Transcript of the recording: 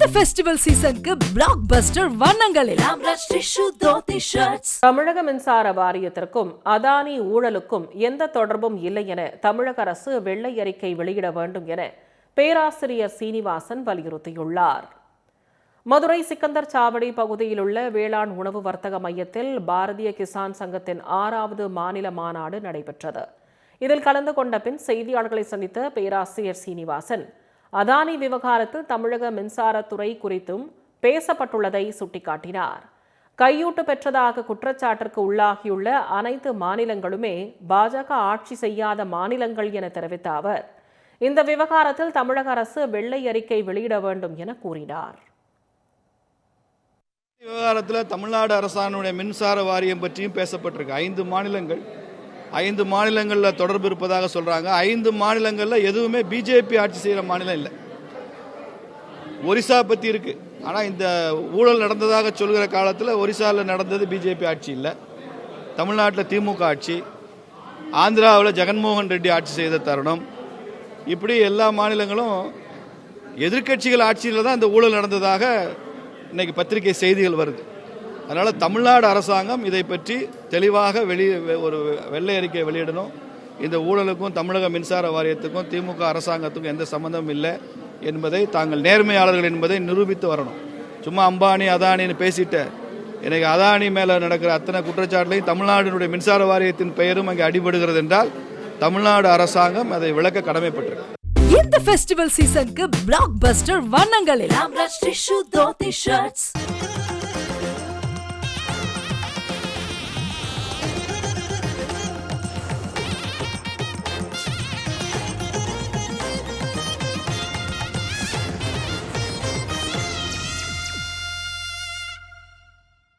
அடுத்த ஃபெஸ்டிவல் சீசனுக்கு பிளாக் பஸ்டர் வண்ணங்களில். தமிழக மின்சார வாரியத்திற்கும் அதானி ஊழலுக்கும் எந்த தொடர்பும் இல்லை என தமிழக அரசு வெள்ளை அறிக்கை வெளியிட வேண்டும் என பேராசிரியர் சீனிவாசன் வலியுறுத்தியுள்ளார். மதுரை சிக்கந்தர் சாவடி பகுதியில் உள்ள வேளாண் உணவு வர்த்தக மையத்தில் பாரதிய கிசான் சங்கத்தின் ஆறாவது மாநில மாநாடு நடைபெற்றது. இதில் கலந்து கொண்ட பின் செய்தியாளர்களை சந்தித்த பேராசிரியர் சீனிவாசன் அதானி விவகாரத்தில் தமிழக மின்சாரத்துறை குறித்தும் பேசப்பட்டுள்ளதை சுட்டிக்காட்டினார். கையூட்டு பெற்றதாக குற்றச்சாட்டிற்கு உள்ளாகியுள்ள அனைத்து மாநிலங்களுமே பாஜக ஆட்சி செய்யாத மாநிலங்கள் என தெரிவித்த அவர் இந்த விவகாரத்தில் தமிழக அரசு வெள்ளை அறிக்கை வெளியிட வேண்டும் என கூறினார். விவகாரத்தில் தமிழ்நாடு அரசானுடைய மின்சார வாரியம் பற்றியும் பேசப்பட்டிருக்கு. ஐந்து மாநிலங்கள் ஐந்து மாநிலங்களில் தொடர்பு இருப்பதாக சொல்கிறாங்க ஐந்து மாநிலங்களில் எதுவுமே பிஜேபி ஆட்சி செய்கிற மாநிலம் இல்லை. ஒரிசா பற்றி இருக்கு. ஆனால் இந்த ஊழல் நடந்ததாக சொல்கிற காலத்தில் ஒரிசாவில் நடந்தது பிஜேபி ஆட்சி இல்லை. தமிழ்நாட்டில் திமுக ஆட்சி ஆந்திராவில் ஜெகன்மோகன் ரெட்டி ஆட்சி செய்த தருணம். இப்படி எல்லா மாநிலங்களும் எதிர்க்கட்சிகள் ஆட்சியில் தான் இந்த ஊழல் நடந்ததாக இன்னைக்கு பத்திரிகை செய்திகள் வருது. அதனால் தமிழ்நாடு அரசாங்கம் இதை பற்றி தெளிவாக வெளி ஒரு வெள்ளை அறிக்கை வெளியிடணும். இந்த ஊழலுக்கும் தமிழக மின்சார வாரியத்துக்கும் திமுக அரசாங்கத்துக்கும் எந்த சம்மந்தமும் இல்லை என்பதை தாங்கள் நேர்மையாளர்கள் என்பதை நிரூபித்து வரணும். சும்மா அம்பானி அதானின்னு பேசிட்டு எனக்கு அதானி மேலே நடக்கிற அத்தனை குற்றச்சாட்டுலையும் தமிழ்நாட்டினுடைய மின்சார வாரியத்தின் பெயரும் அங்கே அடிபடுகிறது என்றால் தமிழ்நாடு அரசாங்கம் அதை விளக்க கடமைப்பட்டிருக்கு. இந்த ஃபெஸ்டிவல் சீசனுக்கு பிளாக் பஸ்டர் வண்ணங்களில்